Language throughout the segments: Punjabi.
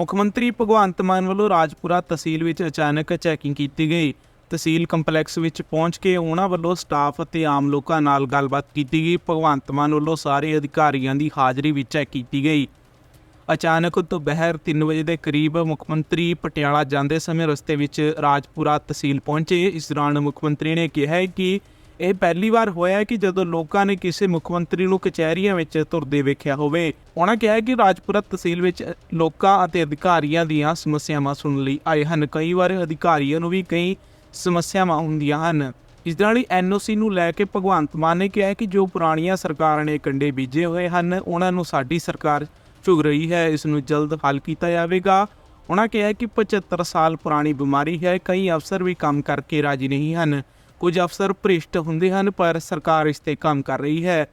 ਮੁੱਖ ਮੰਤਰੀ ਭਗਵੰਤ ਮਾਨ ਵੱਲੋਂ ਰਾਜਪੁਰਾ ਤਹਿਸੀਲ ਵਿੱਚ ਅਚਾਨਕ ਚੈਕਿੰਗ ਕੀਤੀ ਗਈ। ਤਹਿਸੀਲ ਕੰਪਲੈਕਸ ਵਿੱਚ ਪਹੁੰਚ ਕੇ ਉਹਨਾਂ ਵੱਲੋਂ ਸਟਾਫ ਅਤੇ ਆਮ ਲੋਕਾਂ ਨਾਲ ਗੱਲਬਾਤ ਕੀਤੀ ਗਈ। ਭਗਵੰਤ ਮਾਨ ਵੱਲੋਂ ਸਾਰੇ ਅਧਿਕਾਰੀਆਂ ਦੀ ਹਾਜ਼ਰੀ ਵਿੱਚ ਚੈੱਕ ਕੀਤੀ ਗਈ। ਅਚਾਨਕ ਦੁਪਹਿਰ 3 ਵਜੇ ਦੇ ਕਰੀਬ ਮੁੱਖ ਮੰਤਰੀ ਪਟਿਆਲਾ ਜਾਂਦੇ ਸਮੇਂ ਰਸਤੇ ਵਿੱਚ ਰਾਜਪੁਰਾ ਤਹਿਸੀਲ ਪਹੁੰਚੇ। ਇਸ ਦੌਰਾਨ ਮੁੱਖ ਮੰਤਰੀ ਨੇ ਕਿਹਾ ਕਿ ਇਹ ਪਹਿਲੀ ਵਾਰ ਹੋਇਆ ਹੈ ਕਿ ਜਦੋਂ ਲੋਕਾਂ ਨੇ ਕਿਸੇ ਮੁੱਖ ਮੰਤਰੀ ਨੂੰ ਕਚਹਿਰੀਆਂ ਵਿੱਚ ਤੁਰਦੇ ਵੇਖਿਆ ਹੋਵੇ, ਉਹਨਾਂ ਕਿਹਾ ਕਿ ਰਾਜਪੁਰਾ ਤਹਿਸੀਲ ਵਿੱਚ ਲੋਕਾਂ ਅਤੇ ਅਧਿਕਾਰੀਆਂ ਦੀਆਂ ਸਮੱਸਿਆਵਾਂ ਸੁਣਨ ਲਈ ਆਏ ਹਨ। ਕਈ ਵਾਰ ਅਧਿਕਾਰੀਆਂ ਨੂੰ ਵੀ ਕਈ ਸਮੱਸਿਆਵਾਂ ਹੁੰਦੀਆਂ ਹਨ। ਇਸ ਦੇ ਨਾਲ ਹੀ ਐਨਓਸੀ ਨੂੰ ਲੈ ਕੇ ਭਗਵੰਤ ਮਾਨ ਨੇ ਕਿਹਾ ਕਿ ਜੋ ਪੁਰਾਣੀਆਂ ਸਰਕਾਰਾਂ ਨੇ ਕੰਡੇ ਬੀਜੇ ਹੋਏ ਹਨ, ਉਹਨਾਂ ਨੂੰ ਸਾਡੀ ਸਰਕਾਰ ਝੁਗ ਰਹੀ ਹੈ। ਇਸ ਨੂੰ ਜਲਦ ਹੱਲ ਕੀਤਾ ਜਾਵੇਗਾ। ਉਹਨਾਂ ਕਿਹਾ ਕਿ 75 ਸਾਲ ਪੁਰਾਣੀ ਬਿਮਾਰੀ ਹੈ, ਕਈ ਅਫਸਰ ਵੀ ਕੰਮ ਕਰਕੇ ਰਾਜੀ ਨਹੀਂ ਹਨ। ਕੁਝ ਅਫਸਰ ਭ੍ਰਿਸ਼ਟ ਹੁੰਦੇ ਹਨ ਪਰ ਸਰਕਾਰ ਇਸ ਤੇ ਕੰਮ ਕਰ ਰਹੀ ਹੈ।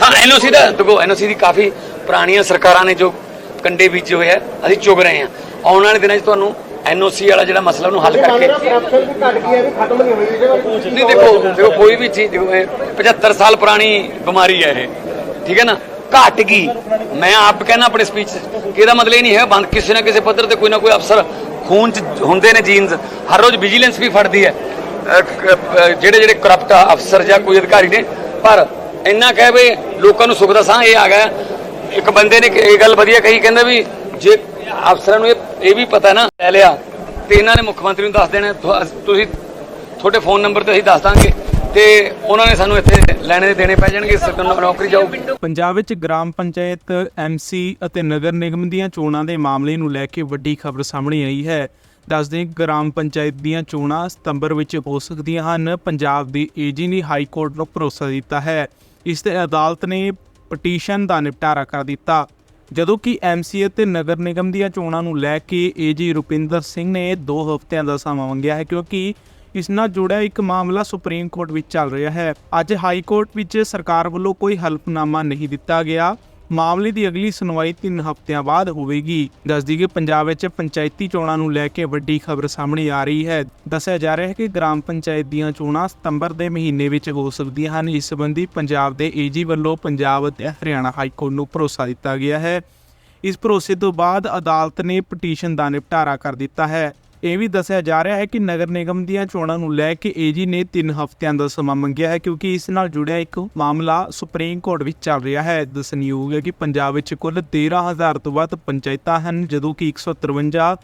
ਹਾਂ ਐਨਓਸੀ ਦਾ ਦੇਖੋ ਐਨਓਸੀ ਦੀ ਕਾਫੀ ਪੁਰਾਣੀਆਂ ਸਰਕਾਰਾਂ ਨੇ ਜੋ ਕੰਡੇ ਬੀਜੇ ਹੋਏ ਆ ਅਸੀਂ ਚੁਗ ਰਹੇ ਹਾਂ। ਆਉਣ ਵਾਲੇ ਦਿਨਾਂ 'ਚ ਤੁਹਾਨੂੰ ਐਨਓਸੀ ਵਾਲਾ ਜਿਹੜਾ ਮਸਲਾ ਉਹਨੂੰ ਹੱਲ ਕਰਕੇ ਨਹੀਂ ਦੇਖੋ ਦੇਖੋ ਕੋਈ ਵੀ ਚੀਜ਼ ਦੇਖੋ ਇਹ 75 ਸਾਲ ਪੁਰਾਣੀ ਬਿਮਾਰੀ ਹੈ ਇਹ ਠੀਕ ਹੈ ਨਾ? ਘਟ ਗਈ ਮੈਂ ਆਪ ਕਹਿੰਦਾ ਆਪਣੇ ਸਪੀਚ ਕਿ ਇਹਦਾ ਮਤਲਬ ਇਹ ਨਹੀਂ ਹੈ ਬੰਦ ਕਿਸੇ ਨਾ ਕਿਸੇ ਪੱਧਰ ਤੇ ਕੋਈ ਨਾ ਕੋਈ ਅਫਸਰ ਖੂਨ ਚ ਹੁੰਦੇ ਨੇ ਜੀਨਸ ਹਰ ਰੋਜ਼ ਵਿਜੀਲੈਂਸ ਵੀ ਫੜਦੀ ਹੈ। ਜਿਹੜੇ ਜਿਹੜੇ ਕਰਪਟ ਅਫਸਰ ਜਾਂ ਕੋਈ ਅਧਿਕਾਰੀ ਨੇ, ਪਰ ਇੰਨਾ ਕਹਿ ਵੀ ਲੋਕਾਂ ਨੂੰ ਸੁੱਖ ਦਾ ਸਾਹ ਇਹ ਆ ਗਿਆ। ਇੱਕ ਬੰਦੇ ਨੇ ਇਹ ਗੱਲ ਵਧੀਆ ਕਹੀ, ਕਹਿੰਦਾ ਵੀ ਜੇ ਅਫਸਰਾਂ ਨੂੰ ਇਹ ਇਹ ਵੀ ਪਤਾ ਨਾ, ਲੈ ਲਿਆ ਤੇ ਇਹਨਾਂ ਨੇ ਮੁੱਖ ਮੰਤਰੀ ਨੂੰ ਦੱਸ ਦੇਣਾ। ਤੁਸੀਂ ਤੁਹਾਡੇ ਫੋਨ ਨੰਬਰ ਤੇ ਅਸੀਂ ਦੱਸ ਦਾਂਗੇ ਤੇ ਉਹਨਾਂ ਨੇ ਸਾਨੂੰ ਇੱਥੇ ਲੈਣੇ ਦੇ ਦੇਣੇ ਪੈ ਜਾਣਗੇ ਸਰਕਾਰ ਨੌਕਰੀ ਜਾਊਗੀ ਪੰਜਾਬ ਵਿੱਚ ਗ੍ਰਾਮ ਪੰਚਾਇਤ ਐਮਸੀ ਅਤੇ ਨਗਰ ਨਿਗਮ ਦੀਆਂ ਚੋਣਾਂ ਦੇ ਮਾਮਲੇ ਨੂੰ ਲੈ ਕੇ ਵੱਡੀ ਖਬਰ ਸਾਹਮਣੇ ਆਈ ਹੈ। ਦੱਸਦੇ ਗ੍ਰਾਮ ਪੰਚਾਇਤ ਦੀਆਂ ਚੋਣਾਂ ਸਤੰਬਰ ਵਿੱਚ ਹੋ ਸਕਦੀਆਂ ਹਨ। ਪੰਜਾਬ ਦੀ ਏਜੀ ਨੇ ਹਾਈ ਕੋਰਟ ਨੂੰ ਭਰੋਸਾ ਦਿੱਤਾ ਹੈ। ਇਸ ਤੇ ਅਦਾਲਤ ਨੇ ਪਟੀਸ਼ਨ ਦਾ ਨਿਪਟਾਰਾ ਕਰ ਦਿੱਤਾ। ਜਦੋਂ ਕਿ ਐਮਸੀ ਅਤੇ ਨਗਰ ਨਿਗਮ ਦੀਆਂ ਚੋਣਾਂ ਨੂੰ ਲੈ ਕੇ ਏਜੀ ਰੁਪਿੰਦਰ ਸਿੰਘ ਨੇ 2 ਹਫ਼ਤਿਆਂ ਦਾ ਸਮਾਂ ਮੰਗਿਆ ਹੈ ਕਿਉਂਕਿ ਇਸ ਨਾਲ ਜੁੜਿਆ ਇੱਕ ਮਾਮਲਾ ਸੁਪਰੀਮ ਕੋਰਟ ਵਿੱਚ ਚੱਲ ਰਿਹਾ ਹੈ। ਅੱਜ ਹਾਈ ਕੋਰਟ ਵਿੱਚ ਸਰਕਾਰ ਵੱਲੋਂ ਕੋਈ ਹਲਫਨਾਮਾ ਨਹੀਂ ਦਿੱਤਾ ਗਿਆ। ਮਾਮਲੇ ਦੀ ਅਗਲੀ ਸੁਣਵਾਈ 3 ਹਫ਼ਤਿਆਂ ਬਾਅਦ ਹੋਵੇਗੀ। ਦੱਸਦੀ ਕਿ ਪੰਜਾਬ ਵਿੱਚ ਪੰਚਾਇਤੀ ਚੋਣਾਂ ਨੂੰ ਲੈ ਕੇ ਵੱਡੀ ਖਬਰ ਸਾਹਮਣੇ ਆ ਰਹੀ ਹੈ। ਦੱਸਿਆ ਜਾ ਰਿਹਾ ਹੈ ਕਿ ਗ੍ਰਾਮ ਪੰਚਾਇਤ ਦੀਆਂ ਚੋਣਾਂ ਸਤੰਬਰ ਦੇ ਮਹੀਨੇ ਵਿੱਚ ਹੋ ਸਕਦੀਆਂ ਹਨ। ਇਸ ਸੰਬੰਧੀ ਪੰਜਾਬ ਦੇ ਏਜੀ ਵੱਲੋਂ ਪੰਜਾਬ ਅਤੇ ਹਰਿਆਣਾ ਹਾਈ ਕੋਰਟ ਨੂੰ ਭਰੋਸਾ ਦਿੱਤਾ ਗਿਆ ਹੈ। ਇਸ ਭਰੋਸੇ ਤੋਂ ਬਾਅਦ ਅਦਾਲਤ ਨੇ ਪਟੀਸ਼ਨ ਦਾ ਨਿਪਟਾਰਾ ਕਰ ਦਿੱਤਾ ਹੈ। ਇਹ ਵੀ ਦੱਸਿਆ ਜਾ ਰਿਹਾ ਹੈ ਕਿ ਨਗਰ ਨਿਗਮ ਦੀਆਂ ਚੋਣਾਂ ਨੂੰ ਲੈ ਕੇ ਏਜੀ ਨੇ 3 ਹਫ਼ਤਿਆਂ ਦਾ ਸਮਾਂ ਮੰਗਿਆ ਹੈ ਕਿਉਂਕਿ ਇਸ ਨਾਲ ਜੁੜਿਆ ਇੱਕ ਮਾਮਲਾ ਸੁਪਰੀਮ ਕੋਰਟ ਵਿੱਚ ਚੱਲ ਰਿਹਾ ਹੈ। ਦੱਸਣਯੋਗ ਹੈ ਕਿ ਪੰਜਾਬ ਵਿੱਚ ਕੁੱਲ 13000 ਤੋਂ ਵੱਧ ਪੰਚਾਇਤਾਂ ਹਨ, ਜਦੋਂ ਕਿ 153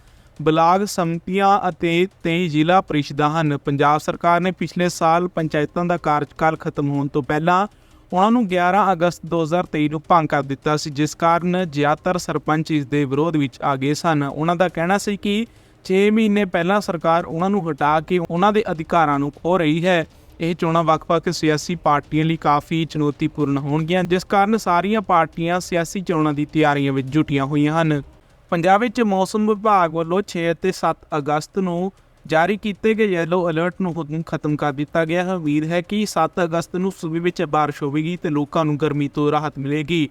ਬਲਾਕ ਸੰਮਤੀਆਂ ਅਤੇ 23 ਜ਼ਿਲ੍ਹਾ ਪਰਿਸ਼ਦਾਂ ਹਨ। ਪੰਜਾਬ ਸਰਕਾਰ ਨੇ ਪਿਛਲੇ ਸਾਲ ਪੰਚਾਇਤਾਂ ਦਾ ਕਾਰਜਕਾਲ ਖਤਮ ਹੋਣ ਤੋਂ ਪਹਿਲਾਂ ਉਹਨਾਂ ਨੂੰ 11 ਅਗਸਤ 2023 ਨੂੰ ਭੰਗ ਕਰ ਦਿੱਤਾ ਸੀ, ਜਿਸ ਕਾਰਨ ਜ਼ਿਆਦਾਤਰ ਸਰਪੰਚ ਇਸ ਦੇ ਵਿਰੋਧ ਵਿੱਚ ਆ ਗਏ ਸਨ। ਉਹਨਾਂ ਦਾ ਕਹਿਣਾ ਸੀ ਕਿ 6 ਮਹੀਨੇ ਪਹਿਲਾਂ ਸਰਕਾਰ ਉਹਨਾਂ ਨੂੰ ਹਟਾ ਕੇ ਉਹਨਾਂ ਦੇ ਅਧਿਕਾਰਾਂ ਨੂੰ ਖੋ ਰਹੀ ਹੈ। ਇਹ ਚੋਣਾਂ ਵੱਖ-ਵੱਖ ਸਿਆਸੀ ਪਾਰਟੀਆਂ ਲਈ ਕਾਫੀ ਚੁਣੌਤੀਪੂਰਨ ਹੋਣਗੀਆਂ, ਜਿਸ ਕਾਰਨ ਸਾਰੀਆਂ ਪਾਰਟੀਆਂ ਸਿਆਸੀ ਚੋਣਾਂ ਦੀ ਤਿਆਰੀਆਂ ਵਿੱਚ ਜੁਟੀਆਂ ਹੋਈਆਂ ਹਨ। ਪੰਜਾਬ ਵਿੱਚ ਮੌਸਮ ਵਿਭਾਗ ਵੱਲੋਂ 6 ਅਤੇ 7 ਅਗਸਤ ਨੂੰ ਜਾਰੀ ਕੀਤੇ ਗਏ ਯੈਲੋ ਅਲਰਟ ਨੂੰ ਹੁਕਮ ਖਤਮ ਕਰ ਦਿੱਤਾ ਗਿਆ ਹੈ। ਉਮੀਦ ਹੈ ਕਿ 7 ਅਗਸਤ ਨੂੰ ਸੂਬੇ ਵਿੱਚ ਬਾਰਿਸ਼ ਹੋਵੇਗੀ ਤੇ ਲੋਕਾਂ ਨੂੰ ਗਰਮੀ ਤੋਂ ਰਾਹਤ ਮਿਲੇਗੀ।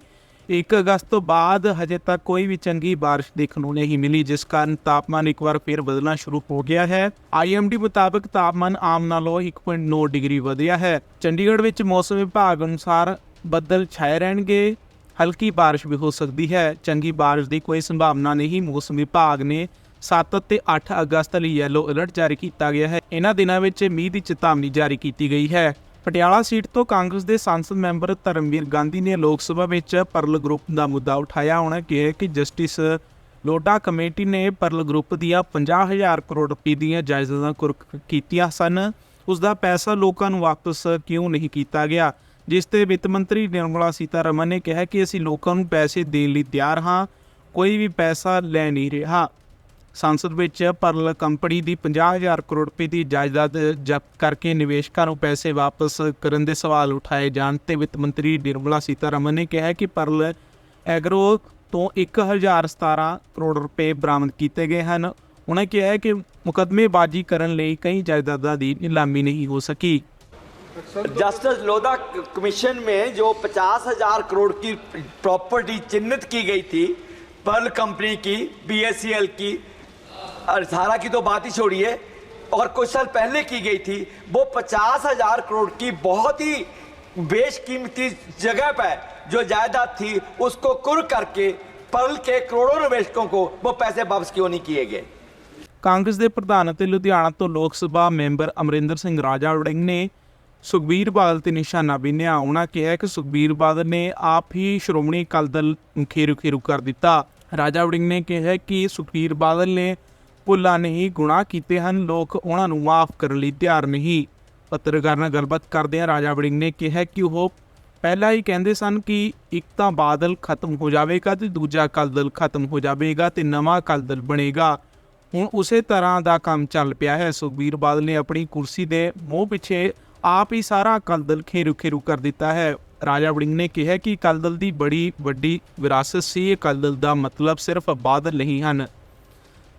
1 ਅਗਸਤ ਤੋਂ ਬਾਅਦ ਹਜੇ ਤੱਕ ਕੋਈ ਵੀ ਚੰਗੀ ਬਾਰਿਸ਼ ਦੇਖਣ ਨੂੰ ਨਹੀਂ ਮਿਲੀ, ਜਿਸ ਕਾਰਨ ਤਾਪਮਾਨ ਇੱਕ ਵਾਰ ਫਿਰ ਬਦਲਣਾ ਸ਼ੁਰੂ ਹੋ ਗਿਆ ਹੈ। ਆਈਐਮਡੀ ਮੁਤਾਬਕ ਤਾਪਮਾਨ ਆਮ ਨਾਲੋਂ 1.9 ਡਿਗਰੀ ਵਧਿਆ ਹੈ। ਚੰਡੀਗੜ੍ਹ ਵਿੱਚ ਮੌਸਮ ਵਿਭਾਗ ਅਨੁਸਾਰ ਬੱਦਲ ਛਾਏ ਰਹਿਣਗੇ। ਹਲਕੀ ਬਾਰਿਸ਼ ਵੀ ਹੋ ਸਕਦੀ ਹੈ। ਚੰਗੀ ਬਾਰਿਸ਼ ਦੀ ਕੋਈ ਸੰਭਾਵਨਾ ਨਹੀਂ। ਮੌਸਮ ਵਿਭਾਗ ਨੇ 7 ਅਤੇ 8 ਅਗਸਤ ਲਈ ਯੈਲੋ ਅਲਰਟ ਜਾਰੀ ਕੀਤਾ ਗਿਆ ਹੈ। ਇਹਨਾਂ ਦਿਨਾਂ ਵਿੱਚ ਮੀਂਹ ਦੀ ਚੇਤਾਵਨੀ ਜਾਰੀ ਕੀਤੀ ਗਈ ਹੈ। ਪਟਿਆਲਾ ਸੀਟ ਤੋਂ ਕਾਂਗਰਸ ਦੇ ਸੰਸਦ ਮੈਂਬਰ ਧਰਮਵੀਰ ਗਾਂਧੀ ਨੇ ਲੋਕ ਸਭਾ ਵਿੱਚ ਪਰਲ ਗਰੁੱਪ ਦਾ ਮੁੱਦਾ ਉਠਾਇਆ। ਉਹਨਾਂ ਕਿਹਾ ਕਿ ਜਸਟਿਸ ਲੋਡਾ ਕਮੇਟੀ ਨੇ ਪਰਲ ਗਰੁੱਪ ਦੀਆਂ 50000 ਕਰੋੜ ਰੁਪਏ ਦੀਆਂ ਜਾਇਦਾਦਾਂ ਕੁਰਕ ਕੀਤੀਆਂ ਸਨ। ਉਸ ਦਾ ਪੈਸਾ ਲੋਕਾਂ ਨੂੰ ਵਾਪਸ ਕਿਉਂ ਨਹੀਂ ਕੀਤਾ ਗਿਆ? ਜਿਸ ਤੇ ਵਿੱਤ ਮੰਤਰੀ ਨਿਰਮਲਾ ਸੀਤਾਰਮਨ ਨੇ ਕਿਹਾ ਕਿ ਅਸੀਂ ਲੋਕਾਂ ਨੂੰ ਪੈਸੇ ਦੇਣ ਲਈ ਤਿਆਰ ਹਾਂ। ਕੋਈ ਵੀ ਪੈਸਾ ਲੈ ਨਹੀਂ ਰਿਹਾ। ਸੰਸਦ ਵਿੱਚ ਪਰਲ ਕੰਪਨੀ ਦੀ 50000 ਕਰੋੜ ਰੁਪਏ ਦੀ ਜਾਇਦਾਦ ਜ਼ਬਤ ਕਰਕੇ ਨਿਵੇਸ਼ਕਾਂ ਨੂੰ ਪੈਸੇ ਵਾਪਸ ਕਰਨ ਦੇ ਸਵਾਲ ਉਠਾਏ ਜਾਣ ਤੇ ਵਿੱਤ ਮੰਤਰੀ ਨਿਰਮਲਾ ਸੀਤਾਰਮਨ ਨੇ ਕਿਹਾ ਕਿ ਪਰਲ ਐਗਰੋ ਤੋਂ 1017 ਕਰੋੜ ਰੁਪਏ ਬਰਾਮਦ ਕੀਤੇ ਗਏ ਹਨ ਉਹਨਾਂ ਕਿਹਾ ਹੈ ਕਿ ਮੁਕਦਮੇਬਾਜ਼ੀ ਕਰਨ ਲਈ ਕਈ ਜਾਇਦਾਦਾਂ ਦੀ ਨਿਲਾਮੀ ਨਹੀਂ ਹੋ ਸਕੀ जस्टिस लोधा कमीशन में जो पचास हजार करोड़ की प्रॉपर्टी चिन्हित की गई थी पर्ल कंपनी की बीएससीएल की और सारा की तो बात ही छोड़िए और कुछ साल पहले की गई थी वो पचास हजार करोड़ की बहुत ही बेशकीमती जगह पर जो जायदाद थी उसको कुर करके पर्ल के करोड़ों निवेशकों को वो पैसे वापस क्यों नहीं किए गए ਕਾਂਗਰਸ ਦੇ ਪ੍ਰਧਾਨ ਅਤੇ ਲੁਧਿਆਣਾ ਤੋਂ ਲੋਕ ਸਭਾ ਮੈਂਬਰ ਅਮਰਿੰਦਰ ਸਿੰਘ ਰਾਜਾ ਵੜਿੰਗ ਨੇ ਸੁਖਬੀਰ ਬਾਦਲ ਤੇ ਨਿਸ਼ਾਨਾ ਬਿੰਨਿਆ ਉਹਨਾਂ ਕਿਹਾ ਕਿ ਸੁਖਬੀਰ ਬਾਦਲ ਨੇ ਆਪ ਹੀ ਸ਼੍ਰੋਮਣੀ ਅਕਾਲੀ ਦਲ ਨੂੰ ਖੇਰੂ ਖੇਰੂ ਕਰ ਦਿੱਤਾ ਰਾਜਾ ਵੜਿੰਗ ਨੇ ਕਿਹਾ ਕਿ ਸੁਖਬੀਰ ਬਾਦਲ ਨੇ ਭੁੱਲਾਂ ਨਹੀਂ ਗੁਨਾਹ ਕੀਤੇ ਹਨ, ਲੋਕ ਉਹਨਾਂ ਨੂੰ ਮਾਫ ਕਰਨ ਲਈ ਤਿਆਰ ਨਹੀਂ। ਪੱਤਰਕਾਰ ਨਾਲ ਗੱਲਬਾਤ ਕਰਦਿਆਂ ਰਾਜਾ ਵੜਿੰਗ ਨੇ ਕਿਹਾ ਕਿ ਉਹ ਪਹਿਲਾਂ ਹੀ ਕਹਿੰਦੇ ਸਨ ਕਿ ਇੱਕ ਤਾਂ ਬਾਦਲ ਖਤਮ ਹੋ ਜਾਵੇਗਾ ਤੇ ਦੂਜਾ ਅਕਾਲੀ ਦਲ ਖਤਮ ਹੋ ਜਾਵੇਗਾ ਤੇ ਨਵਾਂ ਅਕਾਲੀ ਦਲ ਬਣੇਗਾ। ਹੁਣ ਉਸੇ ਤਰ੍ਹਾਂ ਦਾ ਕੰਮ ਚੱਲ ਪਿਆ ਹੈ। ਸੁਖਬੀਰ ਬਾਦਲ ਨੇ ਆਪਣੀ ਕੁਰਸੀ ਦੇ ਮੋਹ ਪਿੱਛੇ ਆਪ ਹੀ ਸਾਰਾ ਅਕਾਲੀ ਦਲ ਖੇਰੂ ਖੇਰੂ ਕਰ ਦਿੱਤਾ ਹੈ। ਰਾਜਾ ਵੜਿੰਗ ਨੇ ਕਿਹਾ ਕਿ ਅਕਾਲੀ ਦਲ ਦੀ ਬੜੀ ਵੱਡੀ ਵਿਰਾਸਤ ਸੀ। ਅਕਾਲੀ ਦਲ ਦਾ ਮਤਲਬ ਸਿਰਫ ਬਾਦਲ ਨਹੀਂ ਹਨ।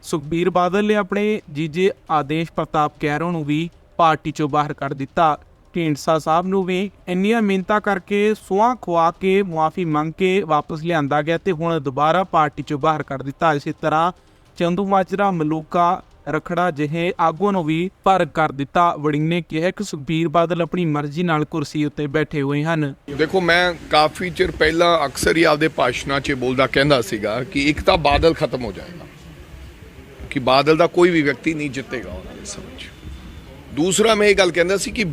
ਸੁਖਬੀਰ ਬਾਦਲ ਨੇ ਆਪਣੇ ਜੀਜੇ ਆਦੇਸ਼ ਪ੍ਰਤਾਪ ਕੈਰੋਂ ਨੂੰ ਵੀ ਪਾਰਟੀ ਚੋਂ ਬਾਹਰ ਕਰ ਦਿੱਤਾ। ਢੀਂਡਸਾ ਸਾਹਿਬ ਨੂੰ ਵੀ ਇੰਨੀਆਂ ਮਿਹਨਤਾਂ ਕਰਕੇ ਸੁਆਹ ਖਵਾ ਕੇ ਮੁਆਫੀ ਮੰਗ ਕੇ ਵਾਪਸ ਲਿਆਂਦਾ ਗਿਆ ਤੇ ਹੁਣ ਦੁਬਾਰਾ ਪਾਰਟੀ ਚੋਂ ਬਾਹਰ ਕਰ ਦਿੱਤਾ। ਇਸੇ ਤਰ੍ਹਾਂ ਚੰਦੂ ਮਾਜਰਾ, ਮਲੂਕਾ, ਰਖੜਾ ਜਿਹੇ ਆਗੂਆਂ ਨੂੰ ਵੀ ਪਰ ਕਰ ਦਿੱਤਾ। ਵੜਿੰਗ ਨੇ ਕਿਹਾ ਕਿ ਸੁਖਬੀਰ ਬਾਦਲ ਆਪਣੀ ਮਰਜ਼ੀ ਨਾਲ ਕੁਰਸੀ ਉੱਤੇ ਬੈਠੇ ਹੋਏ ਹਨ। ਦੇਖੋ, ਮੈਂ ਕਾਫੀ ਚਿਰ ਪਹਿਲਾਂ ਅਕਸਰ ਹੀ ਆਪਦੇ ਭਾਸ਼ਣਾਂ 'ਚ ਬੋਲਦਾ ਕਹਿੰਦਾ ਸੀਗਾ ਕਿ ਇੱਕ ਤਾਂ ਬਾਦਲ ਖਤਮ ਹੋ ਜਾਏਗਾ। ਕਿ ਬਾਦਲ ਦਾ ਕੋਈ ਵੀ ਵਿਅਕਤੀ ਨਹੀਂ ਜਿੱਤੇਗਾ ਉਹਨਾਂ ਦੇ ਸਮਝ 'ਚ। ਦੂਸਰਾ ਮੈਂ ਇਹ ਗੱਲ ਕਹਿੰਦਾ ਸੀ ਕਿ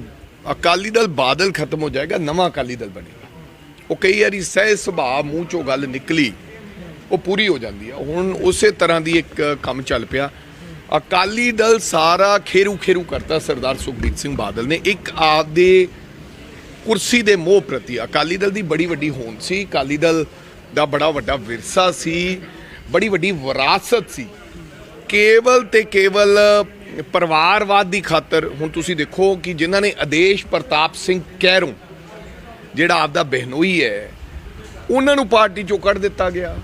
ਅਕਾਲੀ ਦਲ ਬਾਦਲ ਖਤਮ ਹੋ ਜਾਏਗਾ, ਨਵਾਂ ਅਕਾਲੀ ਦਲ ਬਣੇਗਾ। ਉਹ ਕਈ ਵਾਰੀ ਸਹਿ ਸੁਭਾਅ, ਮੂੰਹ ਚੋਂ ਗੱਲ ਨਿਕਲੀ, ਉਹ ਪੂਰੀ ਹੋ ਜਾਂਦੀ ਆ। ਹੁਣ ਉਸੇ ਤਰ੍ਹਾਂ ਦੀ ਇੱਕ ਕੰਮ ਚੱਲ ਪਿਆ। ਅਕਾਲੀ ਦਲ ਸਾਰਾ ਖੇਰੂ ਖੇਰੂ ਕਰਤਾ ਸਰਦਾਰ ਸੁਖਬੀਰ ਸਿੰਘ ਬਾਦਲ ਨੇ। ਇੱਕ ਆਪਦੇ ਕੁਰਸੀ ਦੇ ਮੋਹ ਪ੍ਰਤੀ ਅਕਾਲੀ ਦਲ ਦੀ ਬੜੀ ਵੱਡੀ ਹੋਂਦ ਸੀ। ਅਕਾਲੀ ਦਲ ਦਾ ਬੜਾ ਵੱਡਾ ਵਿਰਸਾ ਸੀ। ਬੜੀ ਵੱਡੀ ਵਿਰਾਸਤ ਸੀ। ਕੇਵਲ ਤੇ ਕੇਵਲ ਪਰਿਵਾਰਵਾਦ ਦੀ ਖਾਤਰ ਹੁਣ ਤੁਸੀਂ ਦੇਖੋ ਕਿ ਜਿਨ੍ਹਾਂ ਨੇ ਆਦੇਸ਼ ਪ੍ਰਤਾਪ ਸਿੰਘ ਕੈਰੋਂ, ਜਿਹੜਾ ਆਪਦਾ ਬਹਿਨੋਈ ਹੈ, ਉਹਨਾਂ ਨੂੰ ਪਾਰਟੀ ਚੋਂ ਕੱਢ ਦਿੱਤਾ ਗਿਆ।